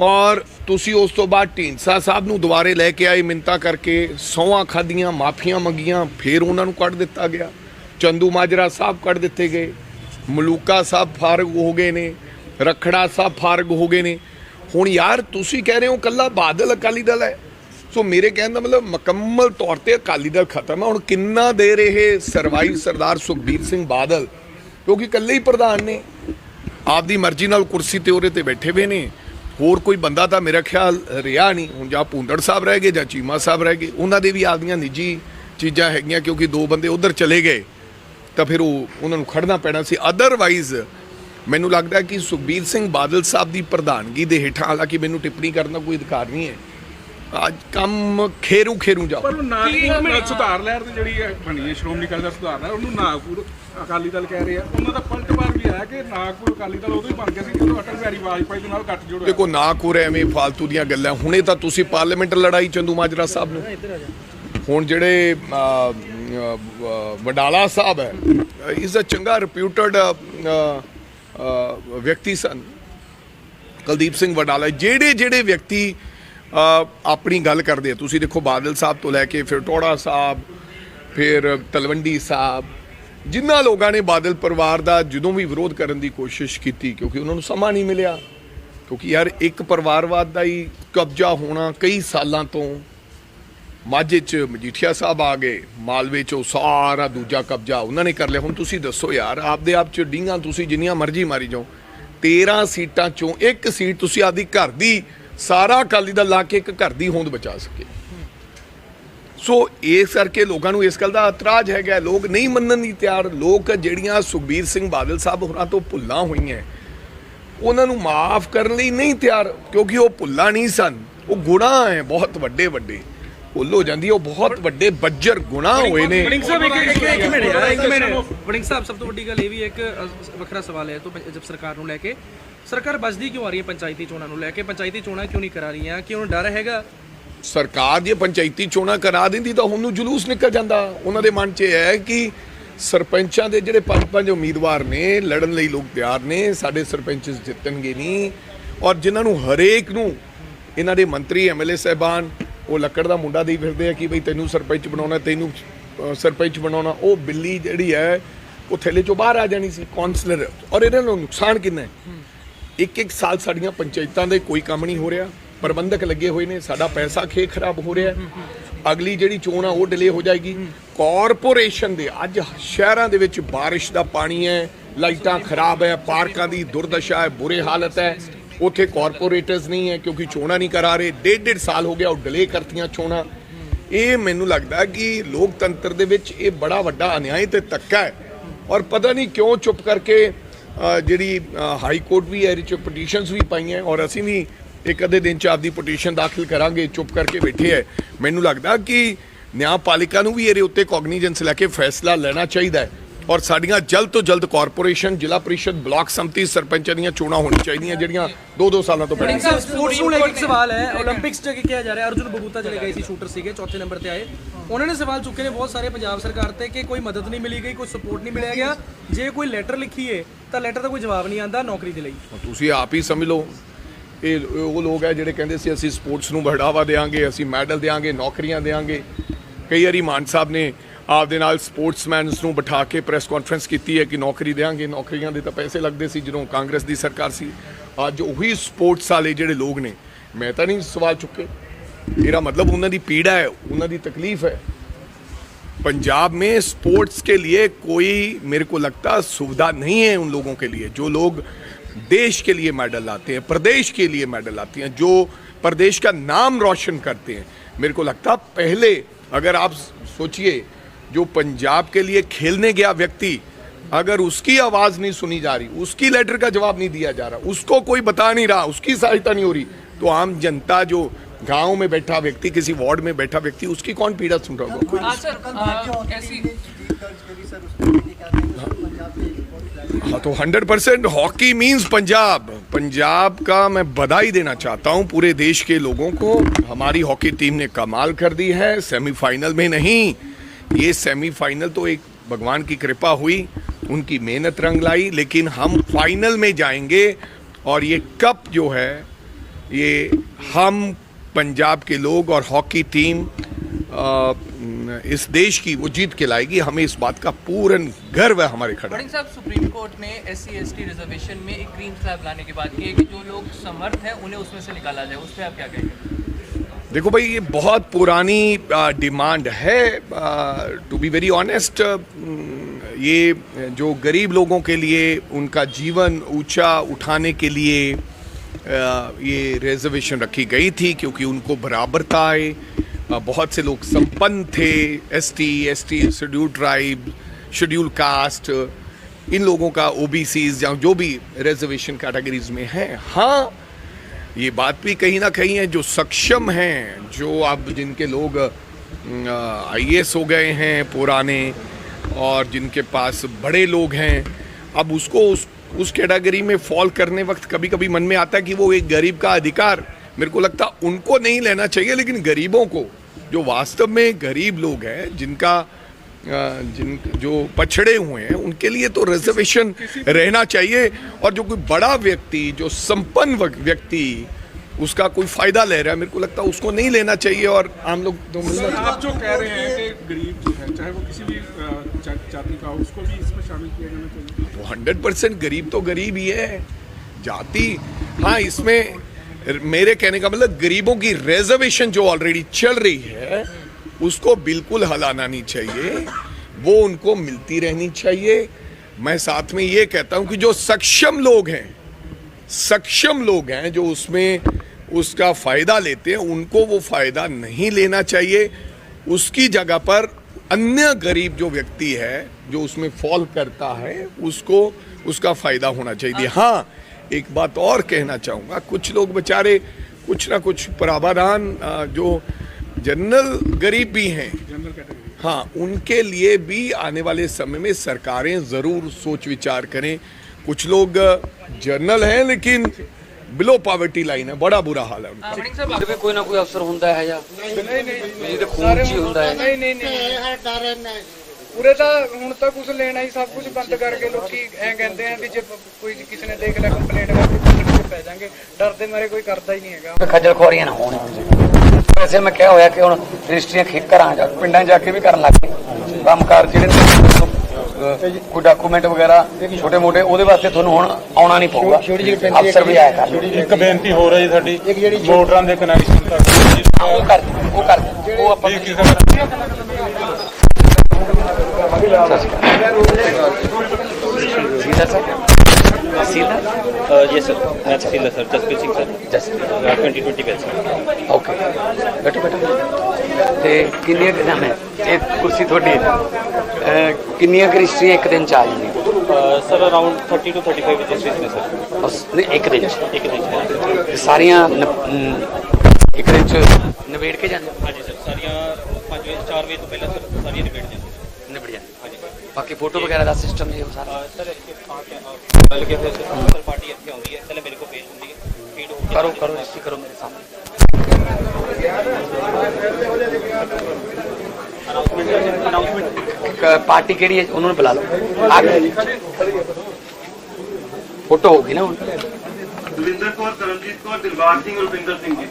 ਔਰ ਤੁਸੀਂ ਉਸ ਤੋਂ ਬਾਅਦ ਢੀਂਡਸਾ ਸਾਹਿਬ ਨੂੰ ਦੁਬਾਰੇ ਲੈ ਕੇ ਆਏ, ਮਿੰਤਾ ਕਰਕੇ ਸੌਆਂ ਖਾਦੀਆਂ ਮਾਫੀਆਂ ਮੰਗੀਆਂ, ਫਿਰ ਉਹਨਾਂ ਨੂੰ ਕੱਢ ਦਿੱਤਾ ਗਿਆ। ਚੰਦੂ ਮਾਜਰਾ ਸਾਹਿਬ ਕੱਢ ਦਿੱਤੇ ਗਏ। ਮਲੂਕਾ ਸਾਹਿਬ ਫਾਰਗ ਹੋ ਗਏ ਨੇ। ਰਖੜਾ ਸਾਹਿਬ ਫਾਰਗ ਹੋ ਗਏ ਨੇ। ਹੁਣ ਯਾਰ ਤੁਸੀਂ ਕਹਿ ਰਹੇ ਹੋ ਕੱਲਾ ਬਾਦਲ ਅਕਾਲੀ ਦਲ ਹੈ। ਸੋ ਮੇਰੇ ਕਹਿਣ ਦਾ ਮਤਲਬ ਮੁਕੰਮਲ ਤੌਰ ਤੇ ਅਕਾਲੀ ਦਲ ਖਤਮ ਹੈ। ਹੁਣ ਕਿੰਨਾ ਦੇਰ ਇਹ ਸਰਵਾਈਵ ਸਰਦਾਰ ਸੁਖਬੀਰ ਸਿੰਘ ਬਾਦਲ, ਕਿਉਂਕਿ ਇਕੱਲੇ ਹੀ ਪ੍ਰਧਾਨ ਨੇ, ਆਪਦੀ ਮਰਜ਼ੀ ਨਾਲ ਕੁਰਸੀ ਤੇ ਉਹਦੇ ਤੇ ਬੈਠੇ ਹੋਏ ਨੇ। ਹੋਰ ਕੋਈ ਬੰਦਾ ਤਾਂ ਮੇਰਾ ਖਿਆਲ ਰਿਹਾ ਨਹੀਂ। ਹੁਣ ਜਾਂ ਭੁੰਦੜ ਸਾਹਿਬ ਰਹਿ ਗਏ ਜਾਂ ਚੀਮਾ ਸਾਹਿਬ ਰਹਿ ਗਏ, ਉਹਨਾਂ ਦੇ ਵੀ ਆਪਦੀਆਂ ਨਿੱਜੀ ਚੀਜ਼ਾਂ ਹੈਗੀਆਂ ਕਿਉਂਕਿ ਦੋ ਬੰਦੇ ਉਧਰ ਚਲੇ ਗਏ। ਤਾਂ ਫਿਰ ਉਹ, ਉਹਨਾਂ ਨੂੰ ਖੜਨਾ ਪੈਣਾ ਸੀ। ਅਦਰਵਾਈਜ਼ ਮੈਨੂੰ ਲੱਗਦਾ ਕਿ ਸੁਖਬੀਰ ਸਿੰਘ ਬਾਦਲ ਸਾਹਿਬ ਦੀ ਪ੍ਰਧਾਨਗੀ ਦੇ ਹੇਠਾਂ ਹਾਲਾਂਕਿ ਮੈਨੂੰ ਟਿੱਪਣੀ ਕਰਨ ਦਾ ਕੋਈ ਅਧਿਕਾਰ ਨਹੀਂ ਹੈ। ਅੱਜ ਕੰਮ ਖੇਰੂ ਖੇਰੂ ਜਾਓ। ਪਰ ਉਹ ਨਾਗਪੁਰ ਸੁਧਾਰ ਲਹਿਰ ਦੀ ਜਿਹੜੀ ਹੈ ਬਣੀ ਹੈ ਸ਼੍ਰੋਮਣੀ ਅਕਾਲੀ ਦਲ ਸੁਧਾਰ ਲਹਿਰ ਉਹਨੂੰ ਨਾਗਪੁਰ ਅਕਾਲੀ ਦਲ ਕਹਿ ਰਹੇ। ਆ ਉਹਨਾਂ ਦਾ ਪਲਟਵਾਰ ਵੀ ਆਇਆ ਕਿ ਨਾਗਪੁਰ ਅਕਾਲੀ ਦਲ ਉਦੋਂ ਹੀ ਬਣ ਗਿਆ ਸੀ ਜਦੋਂ ਅਟਲ ਬਿਹਾਰੀ ਵਾਜਪਾਈ ਦੇ ਨਾਲ ਗੱਠਜੋੜ ਹੋਇਆ। ਦੇਖੋ ਨਾ ਕੋਰੇ ਐਵੇਂ ਫਾਲਤੂ ਦੀਆਂ ਗੱਲਾਂ। ਹੁਣੇ ਤਾਂ ਤੁਸੀਂ ਪਾਰਲੀਮੈਂਟ ਲੜਾਈ ਚੰਦੂ ਮਾਜਰਾ ਸਾਹਿਬ ਨੂੰ। ਹੁਣ ਜਿਹੜੇ ਅ, ਅ, ਵਡਾਲਾ ਸਾਹਿਬ ਹੈ ਇਸ ਦਾ ਚੰਗਾ ਰਿਪਿਊਟਡ ਵਿਅਕਤੀ ਸਨ। ਕੁਲਦੀਪ ਸਿੰਘ ਵਡਾਲਾ ਜਿਹੜੇ ਜਿਹੜੇ ਵਿਅਕਤੀ ਆਪਣੀ ਗੱਲ ਕਰਦੇ ਆ, ਤੁਸੀਂ ਦੇਖੋ ਬਾਦਲ ਸਾਹਿਬ ਤੋਂ ਲੈ ਕੇ ਫਿਰ ਟੋੜਾ ਸਾਹਿਬ, ਫਿਰ ਤਲਵੰਡੀ ਸਾਹਿਬ ਜਿਨ੍ਹਾਂ ਲੋਕਾਂ ਨੇ ਬਾਦਲ ਪਰਿਵਾਰ ਦਾ ਜਦੋਂ ਵੀ ਵਿਰੋਧ ਕਰਨ ਦੀ ਕੋਸ਼ਿਸ਼ ਕੀਤੀ, ਕਿਉਂਕਿ ਉਹਨਾਂ ਨੂੰ ਸਮਾਂ ਨਹੀਂ ਮਿਲਿਆ, ਕਿਉਂਕਿ ਯਾਰ ਇੱਕ ਪਰਿਵਾਰਵਾਦ ਦਾ ਹੀ ਕਬਜ਼ਾ ਹੋਣਾ ਕਈ ਸਾਲਾਂ ਤੋਂ ਮਾਝੇ ਚ ਮਜੀਠੀਆ ਸਾਹਿਬ ਆ ਗਏ, ਮਾਲਵੇ ਚੋਂ ਸਾਰਾ ਦੂਜਾ ਕਬਜ਼ਾ ਉਹਨਾਂ ਨੇ ਕਰ ਲਿਆ। ਹੁਣ ਤੁਸੀਂ ਦੱਸੋ ਯਾਰ, ਆਪਦੇ ਆਪ ਚ ਡਿੰਗਾ ਤੁਸੀਂ ਜਿੰਨੀਆਂ ਮਰਜ਼ੀ ਮਾਰੀ ਜਾਓ। 13 ਸੀਟਾਂ ਚੋਂ ਇੱਕ ਸੀਟ ਤੁਸੀਂ ਆਪਦੀ ਘਰ ਦੀ, ਸਾਰਾ ਅਕਾਲੀ ਦਾ ਲਾ ਕੇ ਇੱਕ ਘਰ ਦੀ ਹੋਂਦ ਬਚਾ ਸਕੇ। ਸੋ ਇਸ ਕਰਕੇ ਲੋਕਾਂ ਨੂੰ ਇਸ ਗੱਲ ਦਾ ਇਤਰਾਜ਼ ਹੈਗਾ, ਲੋਕ ਨਹੀਂ ਮੰਨਣ ਦੀ ਤਿਆਰ। ਲੋਕ ਜਿਹੜੀਆਂ ਸੁਖਬੀਰ ਸਿੰਘ ਬਾਦਲ ਸਾਹਿਬ ਹੋਰਾਂ ਤੋਂ ਭੁੱਲਾਂ ਹੋਈਆਂ, ਉਹਨਾਂ ਨੂੰ ਮਾਫ ਕਰਨ ਲਈ ਨਹੀਂ ਤਿਆਰ, ਕਿਉਂਕਿ ਉਹ ਭੁੱਲਾਂ ਨਹੀਂ ਸਨ। ਉਹ ਗੁਨਾਹ ਹੈ ਬਹੁਤ ਵੱਡੇ ਵੱਡੇ ਭੁੱਲ ਹੋ ਜਾਂਦੀ ਹੈ, ਉਹ ਬਹੁਤ ਵੱਡੇ ਬੱਜਰ ਗੁਨਾਹ ਹੋਏ ਨੇ। ਵੜਿੰਗ ਸਾਹਿਬ ਇੱਕ ਇੱਕ ਇੱਕ ਮਿੰਟ ਯਾਰ ਇੱਕ ਮਿੰਟ। ਵੜਿੰਗ ਸਾਹਿਬ ਸਭ ਤੋਂ ਵੱਡੀ ਗੱਲ ਇਹ ਵੀ ਇੱਕ ਵੱਖਰਾ ਸਵਾਲ ਹੈ ਤੋਂ ਜਬ ਸਰਕਾਰ ਨੂੰ ਲੈ ਕੇ। ਸਰਕਾਰ ਬਚਦੀ ਕਿਉਂ ਆ ਰਹੀ ਹੈ ਪੰਚਾਇਤੀ ਚੋਣਾਂ ਨੂੰ ਲੈ ਕੇ? ਪੰਚਾਇਤੀ ਚੋਣਾਂ ਕਿਉਂ ਨਹੀਂ ਕਰਾ ਰਹੀਆਂ? ਕਿ ਉਹਨੂੰ ਡਰ ਹੈਗਾ? ਸਰਕਾਰ ਜੇ ਪੰਚਾਇਤੀ ਚੋਣਾਂ ਕਰਾ ਦਿੰਦੀ ਤਾਂ ਹੁਣ ਨੂੰ ਜਲੂਸ ਨਿਕਲ ਜਾਂਦਾ। ਉਹਨਾਂ ਦੇ ਮਨ 'ਚ ਇਹ ਹੈ ਕਿ ਸਰਪੰਚਾਂ ਦੇ ਜਿਹੜੇ ਪੰਜ ਪੰਜ ਉਮੀਦਵਾਰ ਨੇ ਲੜਨ ਲਈ ਲੋਕ ਤਿਆਰ ਨੇ ਸਾਡੇ ਸਰਪੰਚ ਜਿੱਤਣਗੇ ਨਹੀਂ। ਔਰ ਜਿਨ੍ਹਾਂ ਨੂੰ ਹਰੇਕ ਨੂੰ ਇਹਨਾਂ ਦੇ ਮੰਤਰੀ ਐਮਐਲਏ ਸਾਹਿਬਾਨ ਉਹ ਲੱਕੜ ਦਾ ਮੁੰਡਾ ਦੇਈ ਫਿਰਦੇ ਆ ਕਿ ਬਈ ਤੈਨੂੰ ਸਰਪੰਚ ਬਣਾਉਣਾ, ਤੈਨੂੰ ਸਰਪੰਚ ਬਣਾਉਣਾ। ਉਹ ਬਿੱਲੀ ਜਿਹੜੀ ਹੈ, ਉਹ ਥੈਲੇ ਚੋਂ ਬਾਹਰ ਆ ਜਾਣੀ ਸੀ ਕਾਉਂਸਲਰ ਔਰ ਇਹਨਾਂ ਨੂੰ ਨੁਕਸਾਨ ਕਿੰਨਾ ਹੈ? ਇੱਕ ਇੱਕ ਸਾਲ ਸਾਡੀਆਂ ਪੰਚਾਇਤਾਂ ਦੇ ਕੋਈ ਕੰਮ ਨਹੀਂ ਹੋ ਰਿਹਾ। ਪ੍ਰਬੰਧਕ ਲੱਗੇ ਹੋਏ ਨੇ, ਸਾਡਾ ਪੈਸਾ ਖੇ ਖਰਾਬ ਹੋ ਰਿਹਾ ਅਗਲੀ ਜਿਹੜੀ ਚੋਣ ਆ, ਉਹ ਡਿਲੇ ਹੋ ਜਾਏਗੀ। ਕਾਰਪੋਰੇਸ਼ਨ ਦੇ ਅੱਜ ਸ਼ਹਿਰਾਂ ਦੇ ਵਿੱਚ ਬਾਰਿਸ਼ ਦਾ ਪਾਣੀ ਹੈ, ਲਾਈਟਾਂ ਖਰਾਬ ਹੈ, ਪਾਰਕਾਂ ਦੀ ਦੁਰਦਸ਼ਾ ਹੈ, ਬੁਰੇ ਹਾਲਤ ਹੈ। ਉੱਥੇ ਕਾਰਪੋਰੇਟਰਸ ਨਹੀਂ ਹੈ ਕਿਉਂਕਿ ਚੋਣਾਂ ਨਹੀਂ ਕਰਾ ਰਹੇ। ਡੇਢ ਡੇਢ ਸਾਲ ਹੋ ਗਿਆ ਉਹ ਡਿਲੇ ਕਰਤੀਆਂ ਚੋਣਾਂ। ਇਹ ਮੈਨੂੰ ਲੱਗਦਾ ਕਿ ਲੋਕਤੰਤਰ ਦੇ ਵਿੱਚ ਇਹ ਬੜਾ ਵੱਡਾ ਅਨਿਆਏ ਤੇ ਧੱਕਾ ਹੈ। ਔਰ ਪਤਾ ਨਹੀਂ ਕਿਉਂ ਚੁੱਪ ਕਰਕੇ ਜਿਹੜੀ ਹਾਈ ਕੋਰਟ ਵੀ ਇਹਦੇ ਚ ਪਟੀਸ਼ਨਸ ਵੀ ਪਾਈਆਂ ਔਰ ਅਸੀਂ ਵੀ ਇੱਕ ਅੱਧੇ ਦਿਨ ਚ ਆਪਦੀ ਪਟੀਸ਼ਨ ਦਾਖਲ ਕਰਾਂਗੇ, ਚੁੱਪ ਕਰਕੇ ਬੈਠੇ ਹੈ। ਮੈਨੂੰ ਲੱਗਦਾ ਕਿ ਨਿਆਂਪਾਲਿਕਾ ਨੂੰ ਵੀ ਇਹਦੇ ਉੱਤੇ ਕੋਗਨੀਜੈਂਸ ਲੈ ਕੇ ਫੈਸਲਾ ਲੈਣਾ ਚਾਹੀਦਾ ਹੈ। ਔਰ ਸਾਡੀਆਂ ਜਲਦ ਤੋਂ ਜਲਦ ਕਾਰਪੋਰੇਸ਼ਨ ਜ਼ਿਲ੍ਹਾ ਪ੍ਰੀਸ਼ਦ ਬਲਾਕ ਸੰਮਤੀ ਸਰਪੰਚਾਂ ਦੀਆਂ ਚੋਣਾਂ ਹੋਣੀ ਚਾਹੀਦੀਆਂ ਜਿਹੜੀਆਂ 2-2 ਸਾਲਾਂ ਤੋਂ ਪਹਿਲਾਂ। ਸਪੋਰਟਸ ਨੂੰ ਲੈ ਕੇ ਇੱਕ ਸਵਾਲ ਹੈ 올림픽ਸ 'ਚ ਕੀ ਕਿਹਾ ਜਾ ਰਿਹਾ ਅਰਜੁਨ ਬਬੂਤਾ ਚਲੇ ਗਏ ਸੀ ਸ਼ੂਟਰ ਸੀਗੇ ਚੌਥੇ ਨੰਬਰ ਤੇ ਆਏ। ਉਹਨਾਂ ਨੇ ਸਵਾਲ ਚੁੱਕੇ ਨੇ ਬਹੁਤ ਸਾਰੇ ਪੰਜਾਬ ਸਰਕਾਰ ਤੇ ਕਿ ਕੋਈ ਮਦਦ ਨਹੀਂ ਮਿਲੀ ਗਈ ਕੋਈ ਸਪੋਰਟ ਨਹੀਂ ਮਿਲਿਆ ਗਿਆ। ਜੇ ਕੋਈ ਲੈਟਰ ਲਿਖੀਏ ਤਾਂ ਲੈਟਰ ਦਾ ਕੋਈ ਜਵਾਬ ਨਹੀਂ ਆਂਦਾ ਨੌਕਰੀ ਦੇ ਲਈ। ਤੁਸੀਂ ਆਪ ਹੀ ਸਮਝ ਲਓ ਇਹ ਉਹ ਲੋਕ ਹੈ ਜਿਹੜੇ ਕਹਿੰਦੇ ਸੀ ਅਸੀਂ ਸਪੋਰਟਸ ਨੂੰ ਬੜਾਵਾ ਦੇਾਂਗੇ ਅਸੀਂ ਮੈਡਲ ਦੇਾਂਗੇ ਨੌਕਰੀਆਂ ਦੇਾਂਗੇ। ਕਈ ਵਾਰੀ ਮਾਨ ਸਾਹਿਬ ਨੇ ਆਪਦੇ ਨਾਲ ਸਪੋਰਟਸਮੈਨਸ ਨੂੰ ਬਿਠਾ ਕੇ ਪ੍ਰੈਸ ਕਾਨਫਰੰਸ ਕੀਤੀ ਹੈ ਕਿ ਨੌਕਰੀ ਦੇਵਾਂਗੇ ਨੌਕਰੀਆਂ ਦੇ ਤਾਂ ਪੈਸੇ ਲੱਗਦੇ ਸੀ ਜਦੋਂ ਕਾਂਗਰਸ ਦੀ ਸਰਕਾਰ ਸੀ ਅੱਜ ਉਹੀ ਸਪੋਰਟਸ ਵਾਲੇ ਜਿਹੜੇ ਲੋਕ ਨੇ ਮੈਂ ਤਾਂ ਨਹੀਂ ਸਵਾਲ ਚੁੱਕੇ ਇਹਦਾ ਮਤਲਬ ਉਹਨਾਂ ਦੀ ਪੀੜਾ ਹੈ ਉਹਨਾਂ ਦੀ ਤਕਲੀਫ ਹੈ पंजाब में स्पोर्ट्स के लिए कोई मेरे को लगता सुविधा नहीं है उन लोगों के लिए जो लोग देश के लिए मेडल लाते हैं प्रदेश के लिए मेडल लाते हैं जो प्रदेश का नाम रोशन करते हैं मेरे को लगता पहले अगर आप सोचिए जो पंजाब के लिए खेलने गया व्यक्ति अगर उसकी आवाज़ नहीं सुनी जा रही उसकी लेटर का जवाब नहीं दिया जा रहा उसको कोई बता नहीं रहा उसकी सहायता नहीं हो रही तो आम जनता जो गाँव में बैठा व्यक्ति किसी वार्ड में बैठा व्यक्ति उसकी कौन पीड़ा सुन रहा होगा? हाँ तो hundred percent hockey means Punjab. Punjab का मैं बधाई देना चाहता हूँ पूरे देश के लोगों को। हमारी हॉकी टीम ने कमाल कर दी है सेमीफाइनल में नहीं ये सेमीफाइनल तो एक भगवान की कृपा हुई, उनकी मेहनत रंग लाई, लेकिन हम फाइनल में जाएँगे और ये कप जो है, ये हम पंजाब के लोग और हॉकी टीम इस देश की वो जीत के लाएगी। हमें इस बात का पूर्ण गर्व है हमारे खड़ा साहब, सुप्रीम कोर्ट ने एस सी रिजर्वेशन में एक ग्रीन स्लैब लाने की बात की है कि जो लोग समर्थ हैं, उन्हें उसमें से निकाला जाए। उस पर आप क्या कहेंगे? देखो भाई ये बहुत पुरानी डिमांड है टू बी वेरी ऑनेस्ट ये जो गरीब लोगों के लिए उनका जीवन ऊँचा उठाने के लिए अ, ये रिजर्वेशन रखी गई थी क्योंकि उनको बराबरता है बहुत से लोग संपन्न थे S T S T schedule tribe schedule caste इन लोगों का ओबीसीज या जो भी रिजर्वेशन कैटेगरीज में हैं। हाँ ये बात भी कहीं ना कहीं है, जो सक्षम हैं, जो अब जिनके लोग आई हो गए हैं पुराने, और जिनके पास बड़े लोग हैं, अब उसको उस उस कैटेगरी में फॉल करने वक्त कभी कभी मन में आता है कि वो एक गरीब का अधिकार। मेरे को लगता उनको नहीं लेना चाहिए, लेकिन गरीबों को, जो वास्तव में गरीब लोग हैं, जिनका जिन जो पछड़े हुए हैं उनके लिए तो रिजर्वेशन रहना चाहिए। और जो कोई बड़ा व्यक्ति जो संपन्न व्यक्ति उसका कोई फ़ायदा ले रहा है मेरे को लगता है उसको नहीं लेना चाहिए और आम लोग तो मिलना चाहिए आप जो कह रहे हैं कि गरीब जो है चाहे वो किसी भी जाति का हो उसको भी इसमें शामिल किया जाना चाहिए। तो हंड्रेड परसेंट गरीब तो गरीब ही है। जाति हाँ इसमें मेरे कहने का मतलब गरीबों की रिजर्वेशन जो ऑलरेडी चल रही है उसको बिल्कुल हलाना नहीं चाहिए। वो उनको मिलती रहनी चाहिए। मैं साथ में ये कहता हूँ कि जो सक्षम लोग हैं, सक्षम लोग हैं जो उसमें उसका फ़ायदा लेते हैं, उनको वो फ़ायदा नहीं लेना चाहिए। उसकी जगह पर अन्य गरीब जो व्यक्ति है, जो उसमें फॉल करता है, उसको उसका फ़ायदा होना चाहिए। हाँ एक बात और कहना चाहूँगा। कुछ लोग बेचारे कुछ ना कुछ प्रावधान जो जनरल गरीब भी हैं जनरल कैटेगरी हाँ उनके लिए भी आने वाले समय में सरकारें ज़रूर सोच विचार करें कुछ लोग जर्नल हैं लेकिन बिलो पॉवर्टी लाइन है बड़ा बुरा हाल है उनका वड़िंग साहब ਵੀ ਕੋਈ ਨਾ ਕੋਈ ਅਫਸਰ ਹੁੰਦਾ ਹੈ ਜਾਂ ਨਹੀਂ ਨਹੀਂ ਇਹ ਤਾਂ ਖੂਨ ਚ ਹੀ ਹੁੰਦਾ ਹੈ ਨਹੀਂ ਨਹੀਂ ਨਹੀਂ ਪੂਰੇ ਤਾਂ ਹੁਣ ਤਾਂ ਕੁਝ ਲੈਣਾ ਹੀ ਸਭ ਕੁਝ ਬੰਦ ਕਰਕੇ ਲੋਕੀ ਐ ਕਹਿੰਦੇ ਆ ਵੀ ਜੇ ਕੋਈ ਕਿਸੇ ਨੇ ਦੇਖ ਲਿਆ ਕੰਪਲੇਂਟ ਕਰਕੇ ਪੁਲਿਸ ਚ ਪੈ ਜਾਾਂਗੇ ਡਰਦੇ ਮਾਰੇ ਕੋਈ ਕਰਦਾ ਹੀ ਨਹੀਂ ਹੈਗਾ ਖੱਜਲ ਖੁਆਰੀਆਂ ਨਾ ਹੋਣ ਵੈਸੇ ਮੈਂ ਕਿਹਾ ਹੋਇਆ ਕਿ ਹੁਣ ਰਜਿਸਟਰੀਆਂ ਖੇ ਘਰਾਂ ਜਾ ਪਿੰਡਾਂ ਜਾ ਕੇ ਵੀ ਕਰਨ ਲੱਗ ਗਏ। ਕੰਮਕਾਰ ਜਿਹੜੇ ਨੇ ਕੋਈ ਡਾਕੂਮੈਂਟ ਵਗੈਰਾ ਛੋਟੇ ਮੋਟੇ ਉਹਦੇ ਵਾਸਤੇ ਤੁਹਾਨੂੰ ਹੁਣ ਆਉਣਾ ਨਹੀਂ ਪਊਗਾ। ਅਫਸਰ ਵੀ ਆਇਆ ਕਰ। ਇੱਕ ਬੇਨਤੀ ਹੋ ਰਹੀ ਸਾਡੀ ਮੋਟਰਾਂ ਦੇ ਕਨੈਕਸ਼ਨ ਤੱਕ। ਉਹ ਕਰ ਉਹ ਕਰ ਉਹ ਆਪਾਂ ਸਰ ਯੈਸ ਸਰ ਮੈਂ ਤਹਿਸੀਲਦਾਰ sir Jaspreet Singh sir just 2020 batch okay ਬੈਠੋ ਬੈਠੋ ਤੇ ਕਿੰਨੀਆਂ ਐਗਜ਼ਾਮ ਹੈ? ਇਹ ਕੁਰਸੀ ਤੁਹਾਡੀ ਹੈ। ਕਿੰਨੀਆਂ ਰਜਿਸਟਰੀਆਂ ਇੱਕ ਦਿਨ ਚ ਆ ਜਾਂਦੀਆਂ? ਸਰ ਅਰਾਊਂਡ 30 ਤੋਂ 35 ਰਜਿਸਟਰੀਜ਼ ਨੇ ਸਰ ਬਸ ਨਹੀਂ ਇੱਕ ਦਿਨ ਚ। ਇੱਕ ਦਿਨ 'ਚ। ਸਾਰੀਆਂ ਇੱਕ ਦਿਨ ਚ ਨਿਬੇੜ ਕੇ ਜਾਂਦੇ ਹਾਂਜੀ ਸਰ ਸਾਰੀਆਂ 5 ਵਜੇ 4 ਵਜੇ ਤੋਂ ਪਹਿਲਾਂ ਸਰ ਸਾਰੀਆਂ ਨਿਬੇੜ ਜਾਂਦੇ ਬਾਕੀ ਫੋਟੋ ਵਗੈਰਾ ਦਾ ਸਿਸਟਮ ਉਹ ਸਾਰਾ। ਸਰ ਹੋਇਆ ਸਰ ਸਰ ਪਾਰਟੀ ਇੱਥੇ ਆਉਂਦੀ ਹੈ ਪਹਿਲੇ ਮੇਰੇ ਕੋਲ ਪੇਜ ਹੁੰਦੀ ਹੈ। ਫੀਡ ਹੋ ਕਰੋ ਕਰੋ ਰਜਿਸਟਰੀ ਕਰੋ ਮੇਰੇ ਸਾਹਮਣੇ। ਕ- ਪਾਰਟੀ ਕਿਹੜੀ ਹੈ? ਉਹਨਾਂ ਨੂੰ ਬੁਲਾ ਲਓ। ਆ ਗਏ। ਫੋਟੋ ਹੋਗੀ ਨਾ ਹੁਣ। ਦਵਿੰਦਰ ਕੌਰ ਕਰਮਜੀਤ ਕੌਰ ਦਿਲਬਾਗ ਸਿੰਘ ਰੁਪਿੰਦਰ ਸਿੰਘ ਜੀ।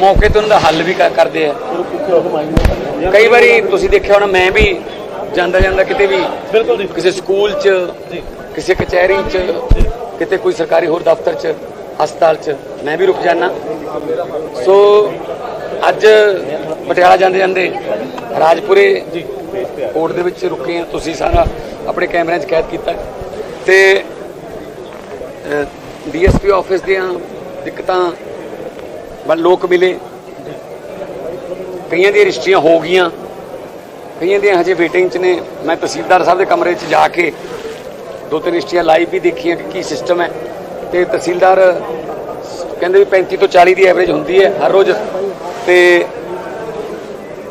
ਮੌਕੇ ਤੇ ਉਹਨਾਂ ਦਾ ਹੱਲ ਵੀ ਕਰ- ਕਰਦੇ ਆ। ਕਈ ਵਾਰੀ ਤੁਸੀਂ ਦੇਖਿਆ ਹੋਣਾ ਮੈਂ ਵੀ ਜਾਂਦਾ ਜਾਂਦਾ ਕਿਤੇ ਵੀ ਕਿਸੇ ਸਕੂਲ 'ਚ ਕਿਸੇ ਕਚਹਿਰੀ 'ਚ ਕਿਤੇ ਕੋਈ ਸਰਕਾਰੀ ਹੋਰ ਦਫ਼ਤਰ 'ਚ ਹਸਪਤਾਲ 'ਚ ਮੈਂ ਵੀ ਰੁਕ ਜਾਣਾ ਸੋ ਅੱਜ ਪਟਿਆਲਾ ਜਾਂਦੇ ਜਾਂਦੇ ਰਾਜਪੁਰੇ ਕੋਰਟ ਦੇ ਵਿੱਚ ਰੁਕੇ ਆ। ਤੁਸੀਂ ਸਾਰਾ ਆਪਣੇ ਕੈਮਰਿਆਂ 'ਚ ਕੈਦ ਕੀਤਾ। ਤੇ ਡੀਐਸਪੀ ਆਫਿਸ ਦੀਆਂ ਦਿੱਕਤਾਂ ਵੱਲ ਲੋਕ ਮਿਲੇ। ਕਈਆਂ ਦੀਆਂ ਰਜਿਸਟਰੀਆਂ ਹੋ ਗਈਆਂ। ਕਈਆਂ ਦੀਆਂ ਹਜੇ ਵੇਟਿੰਗ 'ਚ ਨੇ। ਮੈਂ ਤਹਿਸੀਲਦਾਰ ਸਾਹਿਬ ਦੇ ਕਮਰੇ 'ਚ ਜਾ ਕੇ ਦੋ ਤਿੰਨ ਰਜਿਸਟਰੀਆਂ ਲਾਈਵ ਵੀ ਦੇਖੀਆਂ ਕਿ ਕੀ ਸਿਸਟਮ ਹੈ। ਤੇ ਤਹਿਸੀਲਦਾਰ ਕਹਿੰਦੇ ਵੀ 35 ਤੋਂ 40 ਦੀ ਐਵਰੇਜ ਹੁੰਦੀ ਹੈ ਹਰ ਰੋਜ਼। ਤੇ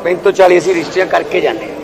35 ਤੋਂ 40 ਅਸੀਂ ਰਜਿਸਟਰੀਆਂ ਕਰਕੇ ਜਾਂਦੇ ਹਾਂ।